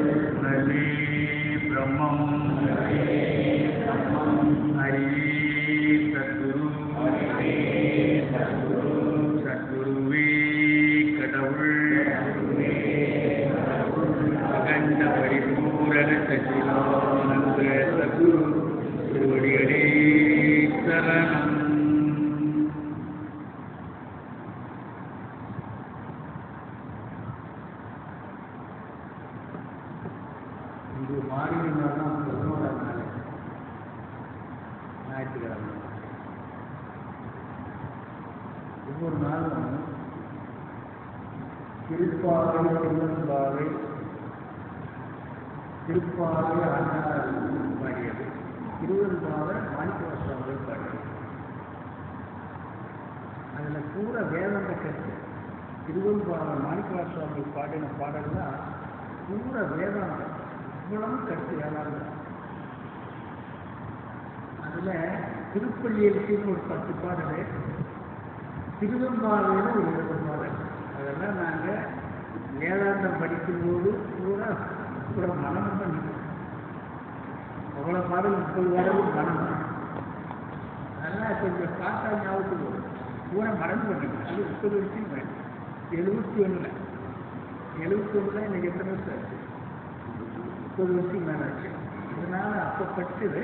हरे ब्रह्म। हरे இது மார்கழி தான் பதினோராம் நாள் ஞாயிற்றுக்கிழமை. ஒவ்வொரு நாளும் திருப்பாவை திருவன்பாவை திருப்பாவை ஆண்டாள் பாடியது. திருவன்பாவை மாணிக்க சுவாமிகள் பாடியது. அதில் பூரா வேதாந்த கருத்து திருவன்பாவை மாணிக்க சுவாமிகள் பாடின பாடல்லாம் பூரா வேதாந்தம் இவ்வளவு கருத்து வேளாண் அதில் திருப்பள்ளியலுக்குன்னு ஒரு பத்து பாடல் திருவெம்பாவையில் ஒரு இருபது பாடல். அதெல்லாம் நாங்கள் வேதாந்தம் படிக்கும்போது பூரா பூரா மனம் பண்ணிட்டோம் அவ்வளோ பாடல் முப்பது பாடல் மனம் அதெல்லாம் கொஞ்சம் பார்த்தா ஞாபகத்துக்கு வரும். பூரா மறந்து பண்ணிட்டோம் அது முப்பது வருஷம் எழுபத்தி ஒன்றில் எழுபத்தி ஒன்றில் இன்னைக்கு எத்தனை வருஷம் ஆச்சு? முப்பது வருஷம் மேலே ஆச்சு இதனால் அப்போ படித்தது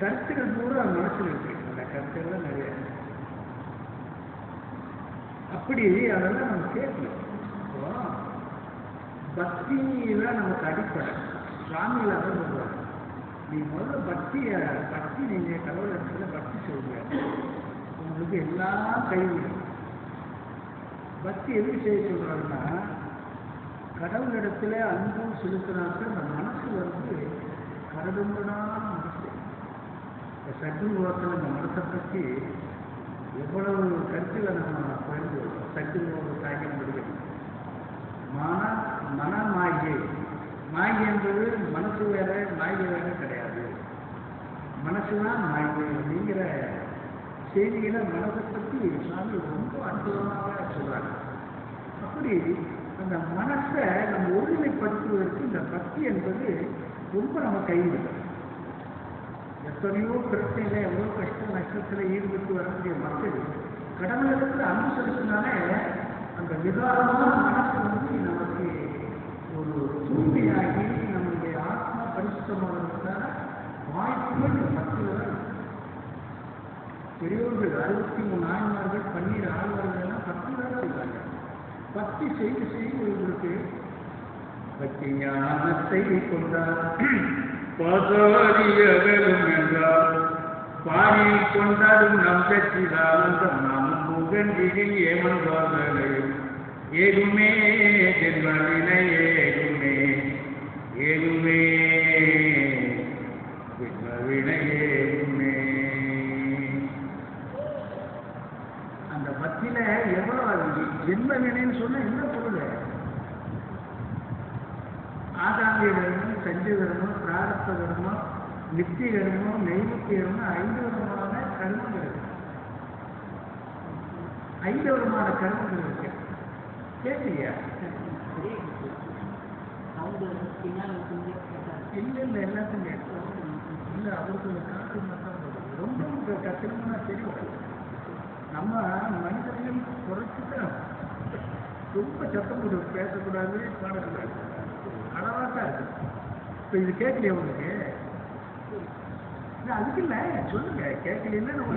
கருத்துக்கள் பூரா மனசில் இருக்கு. அந்த தான் நிறைய. அப்படி அதெல்லாம் நம்ம கேட்கணும் பக்தியில நமக்கு அடிப்படை. சுவாமியில் அதான் சொல்லுவாங்க நீ முதல்ல பக்தியை பக்தி நீங்கள் கடவுள் இடத்துல பக்தி சொல்லுங்க. உங்களுக்கு எல்லாம் கைவிடும் பக்தி எதுக்கு செய்ய சொல்கிறாங்கன்னா கடவுள் இடத்துல அன்பும் செலுத்தினாக்க அந்த மனசு வந்து கரடுமுரடான மனசு. இந்த உலகத்தில் இந்த மனசை பற்றி எவ்வளவு கருத்தில் நம்ம பகிர்ந்து சக்தி சத்துருவோட தாக்கம் முடியும் மன மன மாயை மாயை என்பது மனசு வேற மாயை வேற கிடையாது. மனசுதான் மாயை அப்படிங்கிற செய்திகளை மனதை பற்றி சுவாமி ரொம்ப அற்புதமாக சொல்றாங்க அப்படி அந்த மனசை நம்ம ஒருநிலைப்படுத்துவதற்கு இந்த பக்தி என்பது ரொம்ப நம்ம கைவிடும் எத்தனையோ பிரச்சனையில் எவ்வளோ கஷ்ட நஷ்டத்தில் ஈடுபட்டு வரக்கூடிய மக்கள் கடவுளிடத்தில் அன்பு செலுத்தினாலே அந்த விகாரமான மனசு வந்து நமக்கு ஒரு தூய்மையாகி நம்முடைய ஆத்மா பரிசுத்தமானதுக்கான வாய்ப்புகள் இந்த பக்தியில் தான் இருக்கு. பெரியோர்கள் அறுபத்தி மூணு ஆழ்வார்கள் பன்னீர் ஆழ்வார்கள் எல்லாம் பக்தியில் தான் செய்வாங்க பக்தி செய்து செய்து உங்களுக்கு பக்தி ஞானத்தை கொண்டார். பாசாரியகளும் என்றார். பாடி கொண்டாடும் நம் கட்சிதானந்தம் நாம் முகண்டில் ஏமன் வாசலையும் ஏதுமே ஜென்மவினை ஏதுமே ஏதுமே ஜென்மவினை ஏதுமே அந்த பக்தியில எவ்வளவு ஜென்ம வினைன்னு சொன்னா என்ன பொருள் ஆதாமிய தர்மம் சஞ்ச தர்மம் பிராரத்த தர்மம் நித்திய கர்மம் நைமுத்திய கர்மம் ஐந்து விதமான கர்மங்கள் இருக்கு. ஐந்து விதமான கர்மங்கள் இருக்கு. கேட்கலையா இல்லை இல்லை எல்லாத்தையும் கேட்கலாம் இல்லை அவருக்கு காட்டு மட்டும் போதும். ரொம்ப கஷ்டமான தெரியும் நம்ம மனிதர்கள் குறைச்சிதான் ரொம்ப சத்தம் போட்டு பேசக்கூடாது பாடக்கூடாது. இப்போ இது கேட்கலையே உங்களுக்கு இல்லை, அதுக்கு இல்லை சொல்லுங்க. கேட்கலன்னா நம்ம